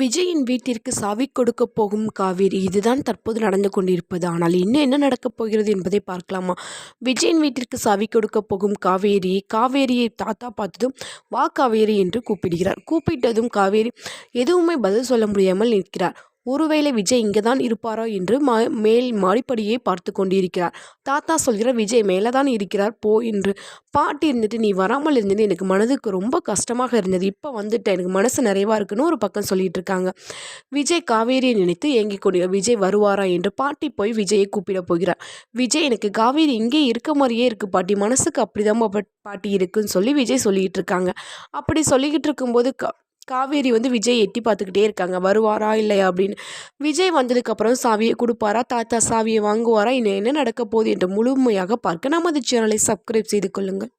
விஜயின் வீட்டிற்கு சாவி கொடுக்க போகும் காவேரி இதுதான் தற்போது நடந்து கொண்டிருப்பது. ஆனால் இன்னும் என்ன நடக்கப் போகிறது என்பதை பார்க்கலாமா? விஜயின் வீட்டிற்கு சாவி கொடுக்க போகும் காவேரி காவேரியை தாத்தா பார்த்ததும் வா காவேரி என்று கூப்பிடுகிறார். கூப்பிட்டதும் காவேரி எதுவுமே பதில் சொல்ல முடியாமல் நிற்கிறார். ஒருவேளை விஜய் இங்கே தான் இருப்பாரோ என்று மா மேல் மாடிப்படியே பார்த்து கொண்டிருக்கிறார். தாத்தா சொல்கிறார் விஜய் மேலே தான் இருக்கிறார் போ என்று. பாட்டி இருந்துட்டு நீ வராமல் இருந்தது எனக்கு மனதுக்கு ரொம்ப கஷ்டமாக இருந்தது. இப்போ வந்துட்டேன் எனக்கு மனசு நிறைவாக இருக்குன்னு ஒரு பக்கம் சொல்லிட்டு இருக்காங்க. விஜய் காவேரியை நினைத்து ஏங்கி கொண்டு விஜய் வருவாரா என்று பாட்டி போய் விஜயை கூப்பிட போகிறார். விஜய் எனக்கு காவேரி இங்கே இருக்க மாதிரியே இருக்குது பாட்டி. மனசுக்கு அப்படிதான் பாட்டி இருக்குன்னு சொல்லி விஜய் சொல்லிகிட்டு இருக்காங்க. அப்படி சொல்லிக்கிட்டு இருக்கும்போது க காவேரி வந்து விஜய் எட்டி பார்த்துக்கிட்டே இருக்காங்க. வருவாரா இல்லையா அப்படின்னு. விஜய் வந்ததுக்கப்புறம் சாவியை கொடுப்பாரா? தாத்தா சாவியை வாங்குவாரா? இன்னும் என்ன நடக்க போகுது என்று முழுமையாக பார்க்க. நமது சேனலை சப்ஸ்கிரைப் செய்து கொள்ளுங்கள்.